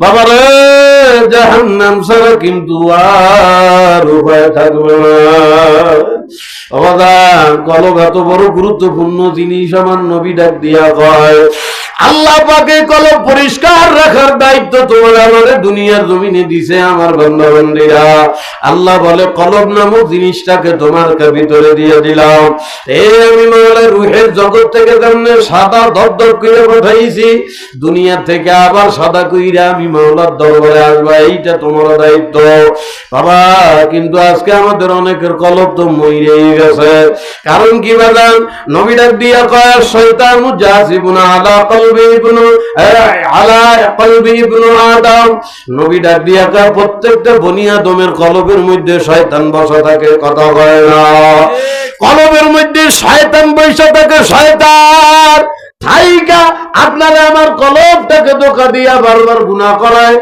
বাবা রে, জাহান্নাম ছাড়া কিন্তু আর উপায় থাকবে না। অবদান বড় গুরুত্বপূর্ণ জিনিস আমার নবী ডাক দিয়া কয়, আল্লাহ পাকে পরিষ্কার রাখার দায়িত্ব তোমার আমাদের দুনিয়ার জমিনে দিছে আমার বান্দা বান্দিরা আল্লাহ বলে, কলব নামক জিনিসটাকে তোমার ভিতরে দিয়ে দিলাম। এই আমি মাওলা রুহের জগৎ থেকে তেমনি সাদা করে পাঠাইছি দুনিয়া থেকে আবার সাদা কইরা আমি মাওলার দরবারে আসবা এইটা তোমার দায়িত্ব। বাবা কিন্তু আজকে আমাদের অনেকের কলব তো মইরেই গেছে। কারণ কি দিয়া কয় শয়তান আলা কলবি ইবনু আলা কলবি ইবনু আদম। দিয়া কয় প্রত্যেকটা বনি আদমের কলবের মধ্যে শয়তান বসা থাকে কথা কয় না। কলবের মধ্যে বসে থাকে শয়তান। থাইকা আপনারা আমার ধোকা দিয়া বারবার করায়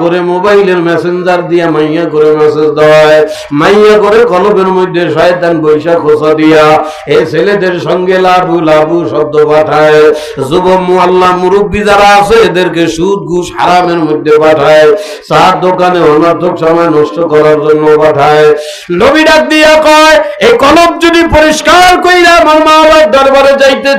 করে মোবাইলের মেসেঞ্জার দিয়া মাইয়া করে মেসেজ দেওয়ায়, মাইয়া করে মধ্যে শয়তান খোসা দিয়া, এই ছেলেদের সঙ্গে লাবু লাবু শব্দ পাঠায় যুব মুআল্লা মুরব্বী যারা আছে, এদেরকে সুদ ঘুষ হারামের মধ্যে পাঠায়, চার দোকানে অনর্থক সময় নষ্ট করার জন্য পাঠায়। নবী দিয়া কয়, এই যদি পরিষ্কার কইরা আমার মা দরবারে যাইতে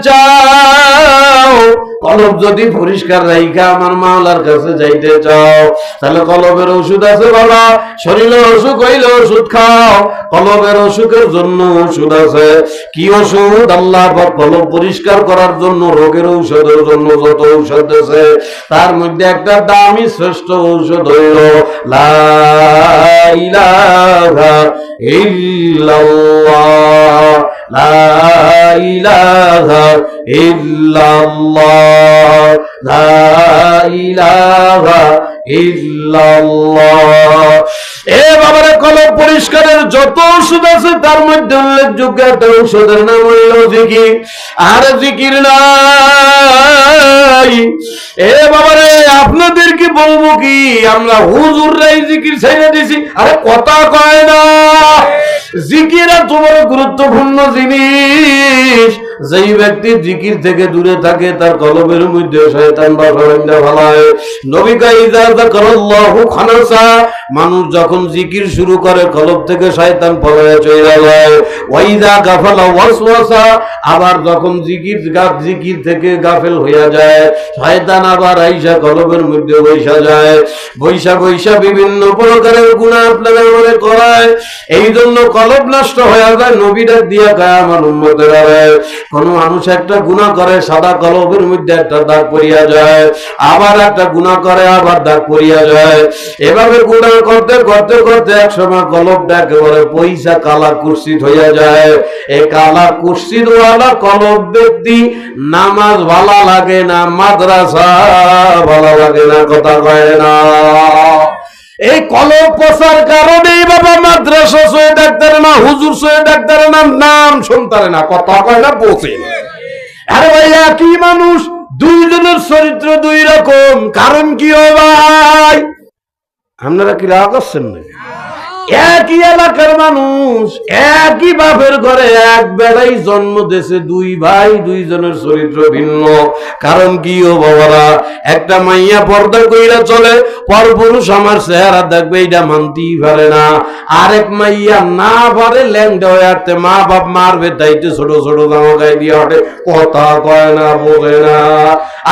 চাও কলব যদি পরিষ্কার রাইখা আমার মাওলার কাছে যাইতে চাও, তাহলে কলবের ওষুধ আছে বাবা। শরীরে অসুখ হইলে ওষুধ খাও। কলবের অসুখের জন্য ওষুধ আছে। কি ওষুধ? আল্লাহ কলব পরিষ্কার করার জন্য রোগের ঔষধের জন্য যত ঔষধ আছে, তার মধ্যে একটা দামি শ্রেষ্ঠ ঔষধ হইল লা ইলাহা ইল্লাল্লাহ। লা ইলাহা ইল্লাল্লাহ। লা ইলাহা ইল্লাল্লাহ। এ বাবারে কলম পরিষ্কারের যত ওষুধ আছে, তার মধ্যে উল্লেখযোগ্য একটা ঔষধের নাম হইল জিকির। আর জিকির নাই। এ বাবারে আপনাদেরকে বলব কি? আমরা হুজুর রাই জিকির ছেড়ে দিছি। আরে কথা কয় না। জিকির বড় গুরুত্বপূর্ণ জিনিস। যেই ব্যক্তি জিকির থেকে দূরে থাকে, তার কলবের মধ্যে শয়তান বা হয় নবী কাইদা যাকারাল্লাহু খানাসা। মানুষ যখন জিকির শুরু করে, কলব থেকে শয়তান পলায় চলে যায় ওয়াইদা গাফালা ওয়াসওয়াসা, আবার যখন জিকির গা- জিকির থেকে গাফেল হইয়া যায়, শয়তান আবার আইসা কলবের মধ্যে বৈশা যায়। বৈশা বৈশা বিভিন্ন প্রকারের গুণা আপনারা মনে করায়। এই জন্য কলব নষ্ট হয়ে যায়, নবীরা দিয়া গায় আমার উন্মতের কোন মানুষ একটা গুণা করে, সাদা কলবের মধ্যে একটা দাগ পড়িয়া যায়। আবার একটা গুণা করে, আবার দাগ পড়িয়া যায়। এভাবে গুণা করতে করতে করতে এক সময় একেবারে পয়সা কালা হইয়া যায়। এই কালা ওয়ালা কলব ব্যক্তি নামাজ ভালো লাগে না মাদ্রাসা ভালো লাগে না, কথা কয় না। এই কলম পচার কারণেই বাবা মাদ্রাসা সয়ে ডাক্তার না, হুজুর সয়ে ডাক্তার না, নাম শুনতারে না, কথা কয় না আরে ভাই মানুষ? দুইজনের চরিত্র দুই রকম, কারণ কি ও ভাই? আপনারা কি রাগ করছেন না একই এলাকার মানুষ, একই বাপের ঘরে এক বেড়াই জন্ম দেশে দুই ভাই, দুইজনের চরিত্র ভিন্ন। কারণ কি ও বাবারা? একটা মাইয়া পর্দা কইরা চলে, পরপুরুষ আমার চেহারা দেখবে এটা মানতেই পারে না। আরেক মাইয়া না পারে ল্যাংডা হয়ে আসতে মা বাপ মারবে, তাইতে ছোট ছোট জামা গায়ে দিয়ে হটে। কথা কয় না বোঝে না।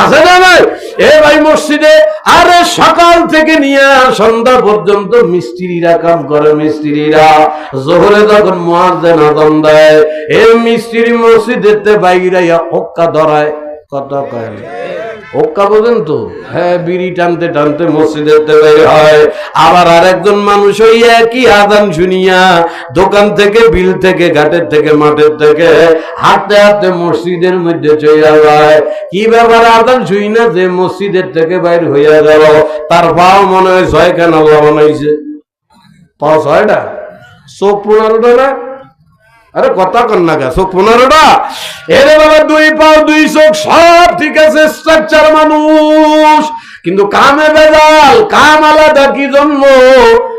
আছে না ভাই এ ভাই মসজিদে আরে সকাল থেকে নিয়ে সন্ধ্যা পর্যন্ত মিস্ত্রিরা কাম করে। মিস্ত্রিরা, জোহরে মুয়াজ্জিন আযান দেয়। এ মিস্ত্রি বাইরাইয়া ধরায়। কথা কয়? ওক্কা বোঝেন তো? হ্যাঁ টানতে টানতে হয়। আবার আরেকজন মানুষ আদান শুনিয়া দোকান থেকে, বিল থেকে, ঘাটের থেকে, মাঠের থেকে হাঁটতে হাঁটতে মসজিদের মধ্যে চলে যায়। কি ব্যাপার আদান শুই না যে মসজিদের থেকে বাইর হইয়া গেল? তার পাও মনে হয় ছয় কেন আল্লাহ বানাইছে। পাও ছয়টা চোখ পনেরোটা না? আরে কথা কন না গা চোখ পনেরোটা? এরে বাবা, দুই পাও, দুই চোখ, সব ঠিক আছে স্ট্রাকচার মানুষ। কিন্তু কামে বেজাল, কাম আলাদা, কি জন্য?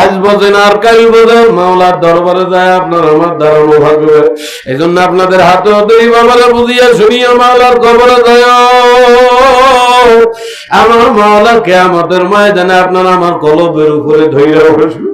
আজ বোঝেন আর কাল বোঝেন মাওলার দরবারে যায় আপনার আমার এই জন্য আপনাদের হাতে হাতেই বাবারা বুঝিয়া শুনিয়া মাওলার দরবারে যায় আমার মাওলা কেয়ামতের ময়দানে আপনার আমার কলবের উপরে ধৈর্য বসবে।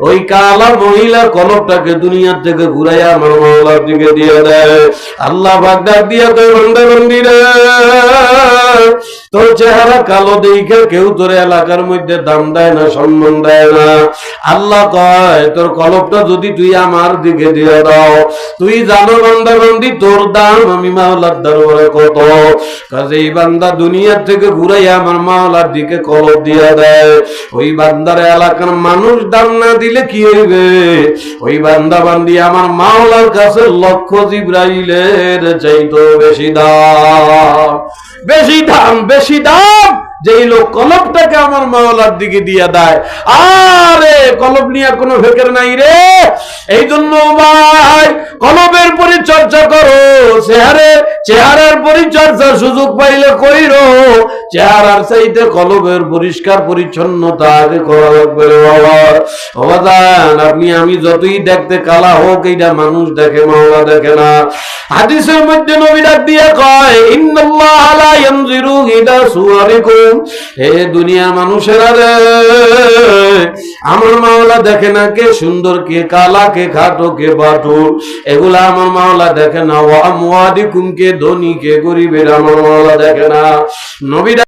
ওই কালার মহিলার কলপটাকে দুনিয়ার থেকে ঘুরাইয়া আমার মহলার দিকে দিয়ে দেয়। আল্লাহ বাগদার দিয়ে তো মন্দির বন্দিরে তোর চেহারা কালো দেখে কেউ তোর এলাকার মধ্যে দাম দেয় না, সম্মান দেয় না। আল্লাহ কয়, তোর কলবটা যদি তুই আমার দিকে দিয়ে দাও, তুই জানো বান্দা বান্দি, তোর দাম আমি মাওলার দরবারে কত? কাজে এই বান্দা দুনিয়ার থেকে ঘুরাই আমার মাওলার দিকে কলব দিয়ে দেয়। ওই বান্দার এলাকার মানুষ দাম না দিলে কি হইবে? ওই বান্দা বান্দি আমার মাওলার কাছে লক্ষ জিব্রাইলের চাইতো বেশি দাম। বেশি দাম বেশি দাম। যেই লোক কলবটাকে আমার মাওলার দিকে দিয়ে দেয়। আরে কলপ নিয়ে কোনো ফেকের নাই রে। এই জন্য ভাই, কলবের পরিচর্যা করো, চেহারে চেহারার পরিচর্যা সুযোগ পাইলে কইরো চেহারার চাইতে কলবের পরিষ্কার পরিচ্ছন্নতা আগে করা লাগবে আপনি আমি যতই দেখতে কালা হোক, এইটা মানুষ দেখে, মাওলা দেখে না। হাদিসের মধ্যে দিয়ে কয় হে মানুষেরা রে, আমার মাওলা দেখে না কে সুন্দর, কে কালা, কে খাটো, কে বাটুর এগুলা আমার মাওলা দেখে না। ওয়া কে ধনী, কে গরিবের, আমার মাওলা দেখে না। নবী